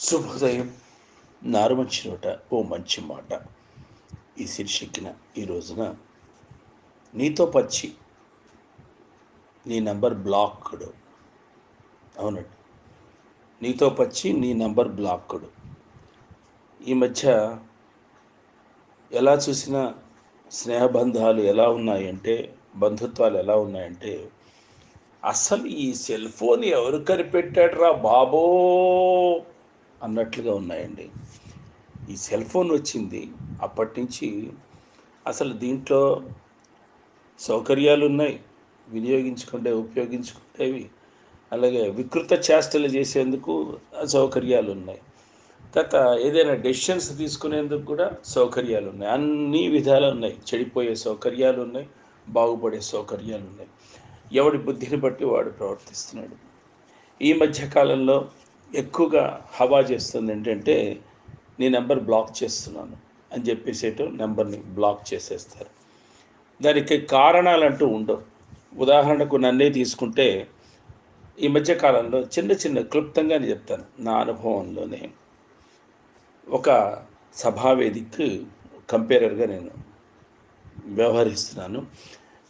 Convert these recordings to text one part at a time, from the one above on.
శుభోదయం నారు మంచి నోట ఓ మంచి మాట. ఈ శీర్షికిన ఈ రోజున నీతో పచ్చి నీ నంబర్ బ్లాక్డ్. అవునండి. నీతో పచ్చి నీ నంబర్ బ్లాక్డ్. ఈ మధ్య ఎలా చూసినా స్నేహబంధాలు ఎలా ఉన్నాయంటే బంధుత్వాలు ఎలా ఉన్నాయంటే అసలు ఈ సెల్ ఫోన్ ఎవరు కనిపెట్టాడురా బాబో? అన్నట్లుగా ఉన్నాయండి. ఈ సెల్ ఫోన్ వచ్చింది. అప్పటి నుంచి అసలు దీంట్లో సౌకర్యాలు ఉన్నాయి వినియోగించుకుంటే ఉపయోగించుకునేవి అలాగే వికృత చేష్టలు చేసేందుకు సౌకర్యాలు ఉన్నాయి తర్వాత ఏదైనా డెసిషన్స్ తీసుకునేందుకు కూడా సౌకర్యాలు ఉన్నాయి అన్ని విధాలు ఉన్నాయి. చెడిపోయే సౌకర్యాలు ఉన్నాయి బాగుపడే సౌకర్యాలు ఉన్నాయి ఎవడి బుద్ధిని బట్టి వాడు ప్రవర్తిస్తున్నాడు. ఈ మధ్య కాలంలో ఎక్కువగా హవా చేస్తుంది ఏంటంటే నీ నెంబర్ బ్లాక్ చేస్తున్నాను అని చెప్పేసేటు నెంబర్ని బ్లాక్ చేసేస్తారు. దానికి కారణాలు అంటూ ఉండవు. ఉదాహరణకు నన్నే తీసుకుంటే ఈ మధ్య కాలంలో చిన్న చిన్న క్లుప్తంగానే చెప్తాను. నా అనుభవంలోనే ఒక సభావేదికి కంపేరర్గా నేను వ్యవహరిస్తున్నాను.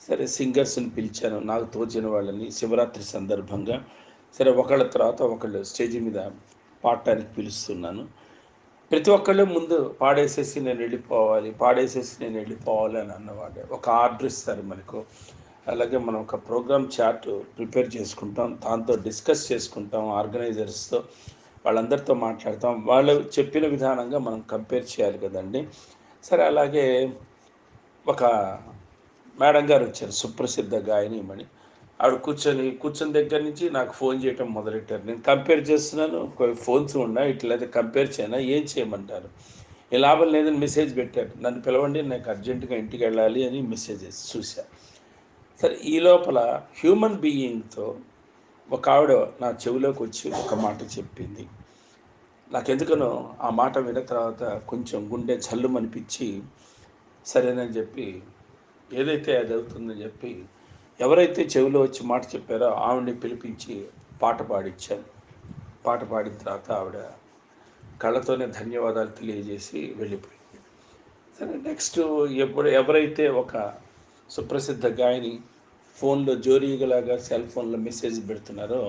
సరే సింగర్స్ని పిలిచాను. నాకు తోచిన వాళ్ళని శివరాత్రి సందర్భంగా సరే ఒకళ్ళ తర్వాత ఒకళ్ళు స్టేజ్ మీద పాడటానికి పిలుస్తున్నాను. ప్రతి ఒక్కళ్ళు ముందు పాడేసేసి నేను వెళ్ళిపోవాలి పాడేసేసి నేను వెళ్ళిపోవాలి అని అన్నవాడే. ఒక ఆర్డర్ ఇస్తారు మనకు. అలాగే మనం ఒక ప్రోగ్రామ్ చార్ట్ ప్రిపేర్ చేసుకుంటాం దాంతో డిస్కస్ చేసుకుంటాం ఆర్గనైజర్స్తో వాళ్ళందరితో మాట్లాడతాం. వాళ్ళు చెప్పిన విధానంగా మనం కంపేర్ చేయాలి కదండి. సరే అలాగే ఒక మేడం గారు వచ్చారు సుప్రసిద్ధ గాయనిమణి ఆవిడ కూర్చొని కూర్చొని దగ్గర నుంచి నాకు ఫోన్ చేయటం మొదలెట్టారు. నేను కంపేర్ చేస్తున్నాను. ఫోన్స్ ఉన్నా ఇట్లయితే కంపేర్ చేయనా ఏం చేయమంటారు? ఈ లాభం లేదని మెసేజ్ పెట్టారు. నన్ను పిలవండి నాకు అర్జెంటుగా ఇంటికి వెళ్ళాలి అని మెసేజెస్ చూశా. సరే ఈ లోపల హ్యూమన్ బీయింగ్తో ఒక ఆవిడ నా చెవిలోకి వచ్చి ఒక మాట చెప్పింది. నాకెందుకనో ఆ మాట విన్న తర్వాత కొంచెం గుండె జల్లుమనిపించి సరేనని చెప్పి ఏదైతే అది అవుతుందని చెప్పి ఎవరైతే చెవిలో వచ్చి మాట చెప్పారో ఆవిడని పిలిపించి పాట పాడించాను పాట పాడిన తర్వాత ఆవిడ కళ్ళతోనే ధన్యవాదాలు తెలియజేసి వెళ్ళిపోయింది. సరే నెక్స్ట్ ఎప్పుడు ఎవరైతే ఒక సుప్రసిద్ధ గాయని ఫోన్లో జోరీగలాగా సెల్ ఫోన్లో మెసేజ్ పెడుతున్నారో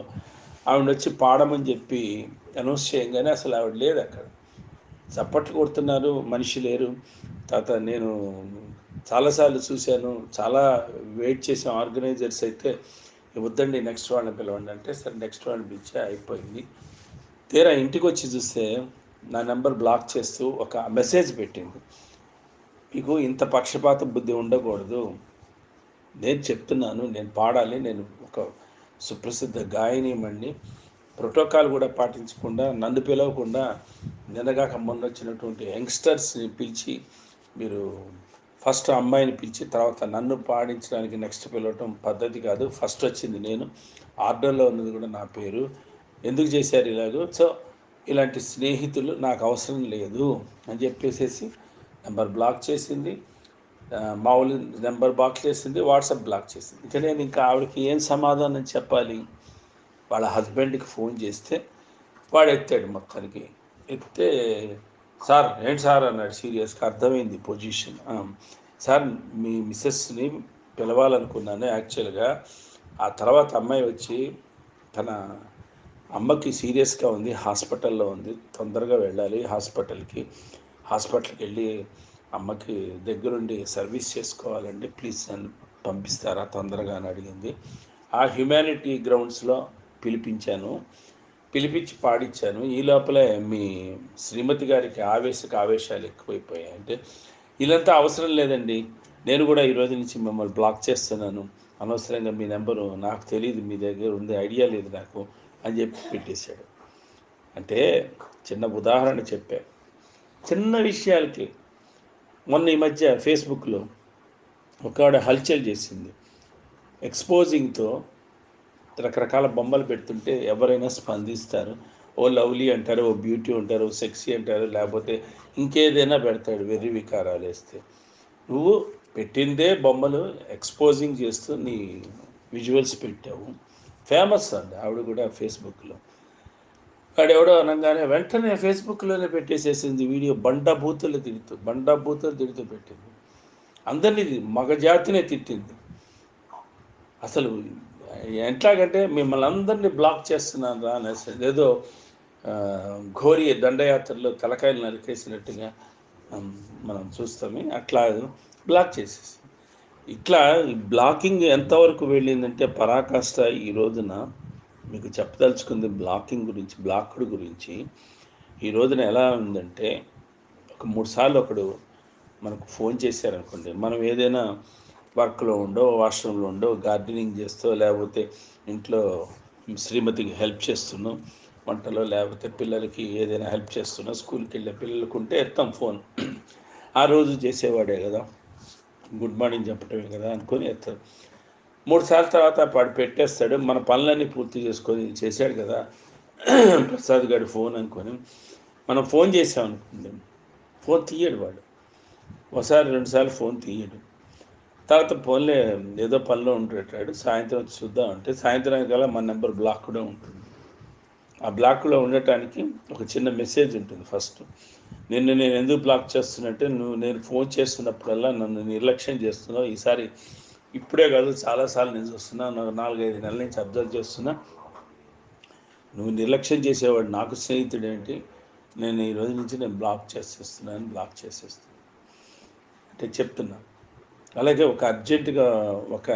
ఆవిడ వచ్చి పాడమని చెప్పి అనౌన్స్ చేయగానే అసలు ఆవిడ లేదు అక్కడ చప్పట్లు కొడుతున్నారు మనిషి లేరు. తర్వాత నేను చాలాసార్లు చూశాను. చాలా వెయిట్ చేసిన ఆర్గనైజర్స్ అయితే వద్దండి నెక్స్ట్ వాళ్ళని పిలవండి. అంటే సరే నెక్స్ట్ వాళ్ళని పిలిచే అయిపోయింది. తీరా ఇంటికి వచ్చి చూస్తే నా నెంబర్ బ్లాక్ చేస్తూ ఒక మెసేజ్ పెట్టింది. మీకు ఇంత పక్షపాత బుద్ధి ఉండకూడదు. నేను చెప్తున్నాను నేను పాడాలి నేను ఒక సుప్రసిద్ధ గాయనిమణ్ణి ప్రోటోకాల్ కూడా పాటించకుండా నన్ను పిలవకుండా నిన్నగాక మొన్న వచ్చినటువంటి యంగ్స్టర్స్ని పిలిచి మీరు ఫస్ట్ అమ్మాయిని పిలిచి తర్వాత నన్ను పాడించడానికి నెక్స్ట్ పిలవటం పద్ధతి కాదు. ఫస్ట్ వచ్చింది నేను. ఆర్డర్లో ఉన్నది కూడా నా పేరు. ఎందుకు చేశారు ఇలాగో? సో ఇలాంటి స్నేహితులు నాకు అవసరం లేదు అని చెప్పేసేసి నెంబర్ బ్లాక్ చేసింది. మామూలు నెంబర్ బ్లాక్ చేసింది వాట్సాప్ బ్లాక్ చేసింది. ఇంకా నేను ఇంకా ఆవిడకి ఏం సమాధానం చెప్పాలి? వాళ్ళ హస్బెండ్కి ఫోన్ చేస్తే వాడు ఎత్తాడు మొత్తానికి. ఎత్తే సార్ ఏంటి సార్ అన్నాడు సీరియస్గా అర్థమైంది పొజిషన్. సార్ మీ మిస్సెస్ని పిలవాలనుకున్నాను యాక్చువల్గా. ఆ తర్వాత అమ్మాయి వచ్చి తన అమ్మకి సీరియస్గా ఉంది హాస్పిటల్లో ఉంది తొందరగా వెళ్ళాలి హాస్పిటల్కి హాస్పిటల్కి వెళ్ళి అమ్మకి దగ్గరుండి సర్వీస్ చేసుకోవాలండి ప్లీజ్ నన్ను పంపిస్తారా తొందరగా అని అడిగింది. ఆ హ్యుమానిటీ గ్రౌండ్స్లో పిలిపించాను. పిలిపించి పాడించాను ఈ లోపలే మీ శ్రీమతి గారికి ఆవేశక ఆవేశాలు ఎక్కువైపోయాయి. అంటే ఇదంతా అవసరం లేదండి. నేను కూడా ఈ రోజు నుంచి మిమ్మల్ని బ్లాక్ చేస్తున్నాను. అనవసరంగా మీ నెంబరు నాకు తెలియదు మీ దగ్గర ఉంది ఐడియా లేదు నాకు అని చెప్పి పెట్టేశాడు. అంటే చిన్న ఉదాహరణ చెప్పా. చిన్న విషయాలకి మొన్న ఈ మధ్య ఫేస్బుక్లో ఒక ఆవిడ హల్చల్ చేసింది. ఎక్స్పోజింగ్తో రకరకాల బొమ్మలు పెడుతుంటే ఎవరైనా స్పందిస్తారు. ఓ లవ్లీ అంటారు ఓ బ్యూటీ అంటారు ఓ సెక్సీ అంటారు లేకపోతే ఇంకేదైనా పెడతాడు వెర్రి వికారాలు వేస్తే. నువ్వు పెట్టిందే బొమ్మలు ఎక్స్పోజింగ్ చేస్తూ నీ విజువల్స్ పెట్టావు. ఫేమస్ అండి ఆవిడ కూడా ఫేస్బుక్లో. వాడెవడో అనగానే వెంటనే ఫేస్బుక్లోనే పెట్టేసేసింది వీడియో. బండ బూతులు తిడుతూ బండ బూతులు తిడుతూ పెట్టింది. అందరినీ మగజాతినే తిట్టింది. అసలు ఎట్లాగంటే మిమ్మల్ని అందరినీ బ్లాక్ చేస్తున్నాను రా అనేసి ఏదో ఘోరి దండయాత్రలో తలకాయలు నరికేసినట్టుగా మనం చూస్తామే అట్లా బ్లాక్ చేసేసి. ఇట్లా బ్లాకింగ్ ఎంతవరకు వెళ్ళిందంటే పరాకాష్ట ఈ రోజున మీకు చెప్పదలుచుకుంది బ్లాకింగ్ గురించి బ్లాక్డ్ గురించి. ఈ రోజున ఎలా ఉందంటే ఒక మూడు సార్లు ఒకడు మనకు ఫోన్ చేశారనుకోండి మనం ఏదైనా వర్క్లో ఉండో వాష్రూమ్లో ఉండో గార్డెనింగ్ చేస్తో లేకపోతే ఇంట్లో శ్రీమతికి హెల్ప్ చేస్తున్నాం వంటలో లేకపోతే పిల్లలకి ఏదైనా హెల్ప్ చేస్తున్నా స్కూల్కి వెళ్ళే పిల్లలకు ఉంటే ఎత్తాం ఫోన్. ఆ రోజు చేసేవాడే కదా. గుడ్ మార్నింగ్ చెప్పటమే కదా అనుకొని ఎత్తాడు మూడు సార్లు తర్వాత వాడు పెట్టేస్తాడు. మన పనులన్నీ పూర్తి చేసుకొని చేశాడు కదా. ప్రసాద్ గారి ఫోన్ అనుకొని మనం ఫోన్ చేసాం అనుకోండి ఫోన్ తీయడు వాడు. ఒకసారి రెండుసార్లు ఫోన్ తీయడు. తర్వాత పోన్లే ఏదో పనిలో ఉంటుంటాడు సాయంత్రం వచ్చి చూద్దాం అంటే సాయంత్రానికి కల్లా మన నెంబర్ బ్లాక్ కూడా ఉంటుంది. ఆ బ్లాక్లో ఉండటానికి ఒక చిన్న మెసేజ్ ఉంటుంది ఫస్ట్. నిన్ను నేను ఎందుకు బ్లాక్ చేస్తున్నట్టే నువ్వు నేను ఫోన్ చేస్తున్నప్పుడల్లా నన్ను నిర్లక్ష్యం చేస్తున్నావు. ఈసారి ఇప్పుడే కాదు చాలాసార్లు నేను చూస్తున్నా నాకు నాలుగైదు నెలల నుంచి అబ్జర్వ్ చేస్తున్నా. నువ్వు నిర్లక్ష్యం చేసేవాడు నాకు స్నేహితుడు ఏంటి నేను ఈ రోజు నుంచి నేను బ్లాక్ చేసేస్తున్నాను బ్లాక్ చేసేస్తున్నాను అంటే చెప్తున్నా. అలాగే ఒక అర్జెంటుగా ఒక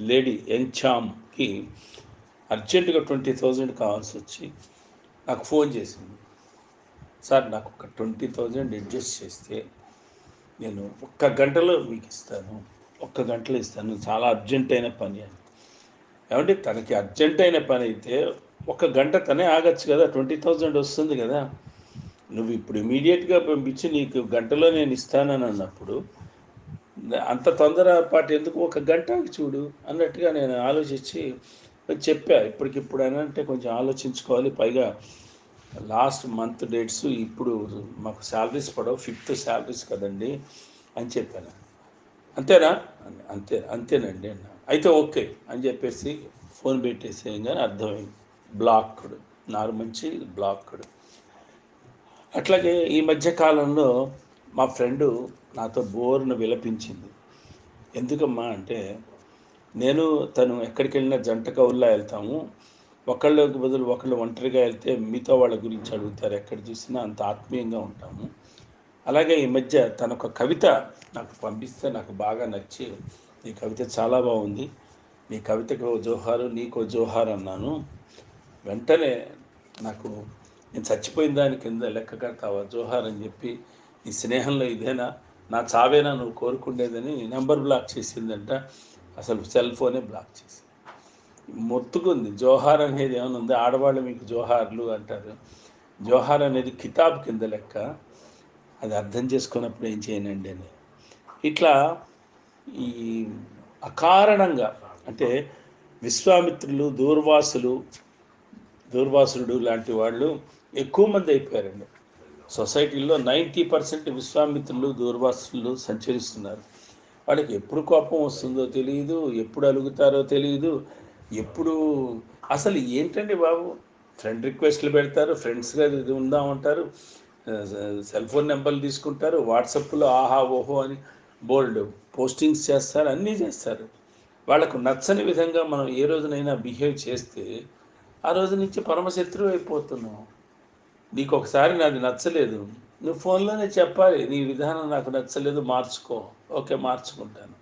లేడీ యంగ్ అర్జెంటుగా ట్వంటీ థౌజండ్ కావాల్సి వచ్చి నాకు ఫోన్ చేసింది. సార్ నాకు ఒక ట్వంటీ థౌజండ్ అడ్జస్ట్ చేస్తే నేను ఒక్క గంటలో మీకు ఇస్తాను. ఒక్క గంటలో ఇస్తాను. చాలా అర్జెంట్ అయిన పని అని ఏమంటే తనకి అర్జెంట్ అయిన పని అయితే ఒక గంట తనే ఆగచ్చు కదా ట్వంటీ థౌజండ్ వస్తుంది కదా. నువ్వు ఇప్పుడు ఇమీడియట్గా పంపించి నీకు గంటలో నేను ఇస్తానని అన్నప్పుడు అంత తొందరపాటు ఎందుకు? ఒక గంట చూడు అన్నట్టుగా నేను ఆలోచించి చెప్పా. ఇప్పటికిప్పుడు అని అంటే కొంచెం ఆలోచించుకోవాలి. పైగా లాస్ట్ మంత్ డేట్స్ ఇప్పుడు మాకు శాలరీస్ పడవు. ఫిఫ్త్ శాలరీస్ కదండి అని చెప్పాను. అంతేనా? అంతే అంతేనండి అన్న. అయితే ఓకే అని చెప్పేసి ఫోన్ పెట్టేసేయంగానే అర్థమైంది. బ్లాక్డ్ నార్మంచి బ్లాక్డ్. అట్లాగే ఈ మధ్య కాలంలో మా ఫ్రెండు నాతో బోర్ను విలపించింది. ఎందుకమ్మా అంటే నేను తను ఎక్కడికి వెళ్ళినా జంట కవుల్లా వెళ్తాము. ఒకళ్ళకి బదులు ఒకళ్ళు ఒంటరిగా వెళ్తే మిగతా వాళ్ళ గురించి అడుగుతారు. ఎక్కడ చూసినా అంత ఆత్మీయంగా ఉంటాము. అలాగే ఈ మధ్య తన ఒక కవిత నాకు పంపిస్తే నాకు బాగా నచ్చి నీ కవిత చాలా బాగుంది. నీ కవితకు ఓ జోహారు నీకో జోహార్ అన్నాను. వెంటనే నాకు నేను చచ్చిపోయిన దాని కింద లెక్క కడతావా జోహార్ అని చెప్పి నీ స్నేహంలో ఇదేనా? నా చావేనా నువ్వు కోరుకునేదని నెంబర్ బ్లాక్ చేసిందంట. అసలు సెల్ ఫోనే బ్లాక్ చేసింది. మొత్తుకుంది. జోహార్ అనేది ఏమైనా ఉంది? ఆడవాళ్ళు మీకు జోహార్లు అంటారు. జోహార్ అనేది కితాబ్ కింద లెక్క. అది అర్థం చేసుకున్నప్పుడు ఏం చేయనండి అని. ఇట్లా ఈ అకారణంగా అంటే విశ్వామిత్రులు దూర్వాసులు దూర్వాసుడు లాంటి వాళ్ళు ఎక్కువ మంది అయిపోయారండి. సొసైటీలో నైంటీ పర్సెంట్ విశ్వామిత్రులు దూర్వాసులు సంచరిస్తున్నారు. వాళ్ళకి ఎప్పుడు కోపం వస్తుందో తెలియదు ఎప్పుడు అలుగుతారో తెలియదు ఎప్పుడు అసలు ఏంటండి బాబు? ఫ్రెండ్ రిక్వెస్ట్లు పెడతారు ఫ్రెండ్స్గా ఇది ఉందామంటారు సెల్ ఫోన్ నెంబర్లు తీసుకుంటారు వాట్సాప్లో ఆహా ఓహో అని బోల్డ్ పోస్టింగ్స్ చేస్తారు అన్నీ చేస్తారు. వాళ్ళకు నచ్చని విధంగా మనం ఏ రోజునైనా బిహేవ్ చేస్తే ఆ రోజు నుంచి పరమశత్రువు అయిపోతున్నాం. నీకు ఒకసారి నాది నచ్చలేదు. నువ్వు ఫోన్లోనే చెప్పాలి. నీ విధానం నాకు నచ్చలేదు మార్చుకో. ఓకే మార్చుకుంటాను.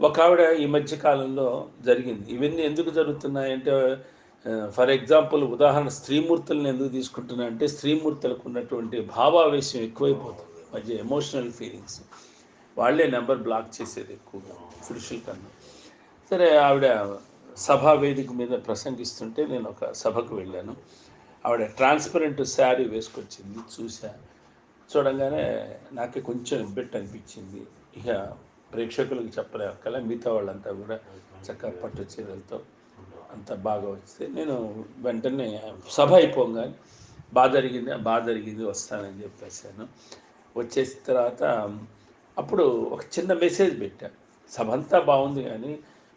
ఒక ఆవిడ ఈ మధ్య కాలంలో జరిగింది. ఇవన్నీ ఎందుకు జరుగుతున్నాయంటే ఫర్ ఎగ్జాంపుల్ ఉదాహరణ స్త్రీమూర్తులను ఎందుకు తీసుకుంటున్నా అంటే స్త్రీమూర్తులకు ఉన్నటువంటి భావావేశం ఎక్కువైపోతుంది. మధ్య ఎమోషనల్ ఫీలింగ్స్ వాళ్ళే నెంబర్ బ్లాక్ చేసేది ఎక్కువగా పురుషుల కన్నా. సరే ఆవిడ సభా వేదిక మీద ప్రసంగిస్తుంటే నేను ఒక సభకు వెళ్ళాను. ఆవిడ ట్రాన్స్పరెంట్ శారీ వేసుకొచ్చింది చూశా చూడంగానే నాకే కొంచెం ఇబ్బెట్ అనిపించింది. ఇక ప్రేక్షకులకు చెప్పలేకల మిగతా వాళ్ళంతా కూడా చక్కగా పట్టు చీరలతో అంత బాగా వస్తే నేను వెంటనే సభ అయిపోగానే బాగా జరిగింది బాగా జరిగింది వస్తానని చెప్పేసాను వచ్చేసిన తర్వాత అప్పుడు ఒక చిన్న మెసేజ్ పెట్టాను సభ అంతా బాగుంది కానీ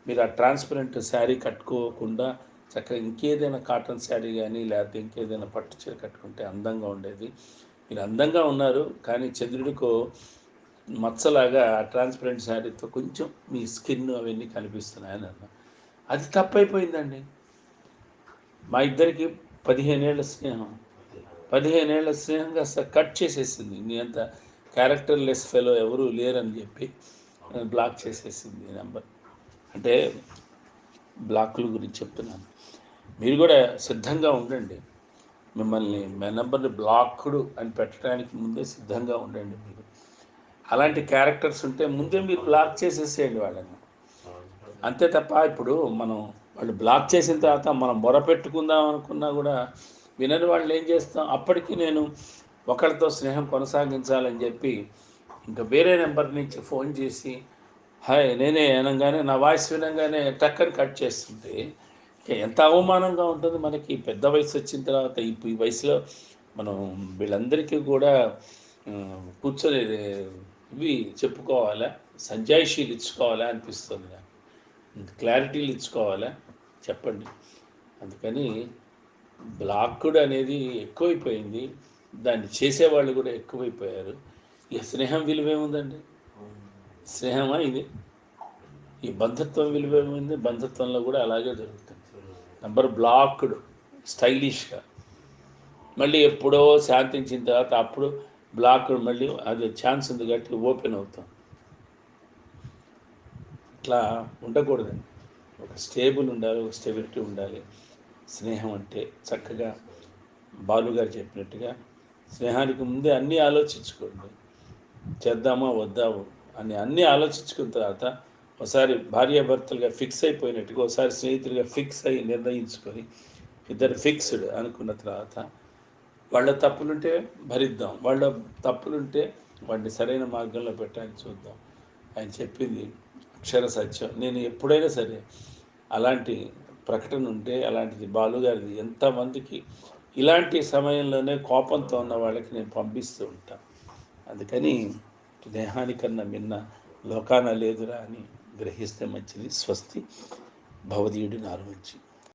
మీరు ఆ ట్రాన్స్పరెంట్ శారీ కట్టుకోకుండా చక్కగా ఇంకేదైనా కాటన్ శారీ కానీ లేకపోతే ఇంకేదైనా పట్టు చీర కట్టుకుంటే అందంగా ఉండేది. మీరు అందంగా ఉన్నారు కానీ చంద్రుడికో మచ్చలాగా ట్రాన్స్పరెంట్ శారీతో కొంచెం మీ స్కిన్ అవన్నీ కనిపిస్తున్నాయని అన్న అది తప్పైపోయిందండి. మా ఇద్దరికి పదిహేనేళ్ళ స్నేహం. పదిహేనేళ్ళ స్నేహంగా సార్ కట్ చేసేసింది. నీ అంత క్యారెక్టర్ లెస్ ఫెలో ఎవరూ లేరని చెప్పి బ్లాక్ చేసేసింది నెంబర్. అంటే బ్లాకుల గురించి చెప్తున్నాను. మీరు కూడా సిద్ధంగా ఉండండి. మిమ్మల్ని మీ నెంబర్ని బ్లాక్డ్ అని పెట్టడానికి ముందే సిద్ధంగా ఉండండి మీరు. అలాంటి క్యారెక్టర్స్ ఉంటే ముందే మీరు బ్లాక్ చేసేసేయండి వాళ్ళని. అంతే తప్ప ఇప్పుడు మనం వాళ్ళు బ్లాక్ చేసిన తర్వాత మనం మొరపెట్టుకుందాం అనుకున్నా కూడా వినని వాళ్ళు ఏం చేస్తాం? అప్పటికి నేను ఒకరితో స్నేహం కొనసాగించాలని చెప్పి ఇంకా వేరే నెంబర్ నుంచి ఫోన్ చేసి హాయ్ నేనే అనగానే నా వాయిస్ వినగానే టక్కని కట్ చేస్తుంటే ఎంత అవమానంగా ఉంటుంది మనకి. పెద్ద వయసు వచ్చిన తర్వాత ఇప్పుడు ఈ వయసులో మనం వీళ్ళందరికీ కూడా కూర్చొని ఇవి చెప్పుకోవాలా? సంజాయిషీలు ఇచ్చుకోవాలా అనిపిస్తుంది నాకు. క్లారిటీలు ఇచ్చుకోవాలా? చెప్పండి. అందుకని బ్లాక్డ్ అనేది ఎక్కువైపోయింది. దాన్ని చేసేవాళ్ళు కూడా ఎక్కువైపోయారు. ఇక స్నేహం విలువేముందండి స్నేహమా ఇది ఈ బంధుత్వం విలువ ఏముంది బంధుత్వంలో కూడా అలాగే జరుగుతుంది. నంబర్ బ్లాక్డ్ స్టైలిష్గా. మళ్ళీ ఎప్పుడో శాంతించిన తర్వాత అప్పుడు బ్లాక్ మళ్ళీ అది ఛాన్స్ ఉంది కాబట్టి ఓపెన్ అవుతాం. ఇట్లా ఉండకూడదండి ఒక స్టేబుల్ ఉండాలి ఒక స్టెబిలిటీ ఉండాలి. స్నేహం అంటే చక్కగా బాలుగారు చెప్పినట్టుగా స్నేహానికి ముందే అన్నీ ఆలోచించుకోండి. చేద్దామా వద్దాము అని అన్నీ ఆలోచించుకున్న తర్వాత ఒకసారి భార్యాభర్తలుగా ఫిక్స్ అయిపోయినట్టుగా ఒకసారి స్నేహితులుగా ఫిక్స్ అయ్యి నిర్ణయించుకొని ఇద్దరు ఫిక్స్డ్ అనుకున్న తర్వాత వాళ్ళ తప్పులుంటే భరిద్దాం వాళ్ళ తప్పులుంటే వాడిని సరైన మార్గంలో పెట్టడానికి చూద్దాం. ఆయన చెప్పింది అక్షర సత్యం. నేను ఎప్పుడైనా సరే అలాంటి ప్రకటన ఉంటే అలాంటిది బాలుగారిది ఎంతమందికి ఇలాంటి సమయంలోనే కోపంతో ఉన్న వాళ్ళకి నేను పంపిస్తూ ఉంటాను అందుకని దేహానికన్నా మిన్న లోకాన లేదురా అని గ్రహిస్తే మంచిది. స్వస్తి. భవదీయుడి నారు మంచి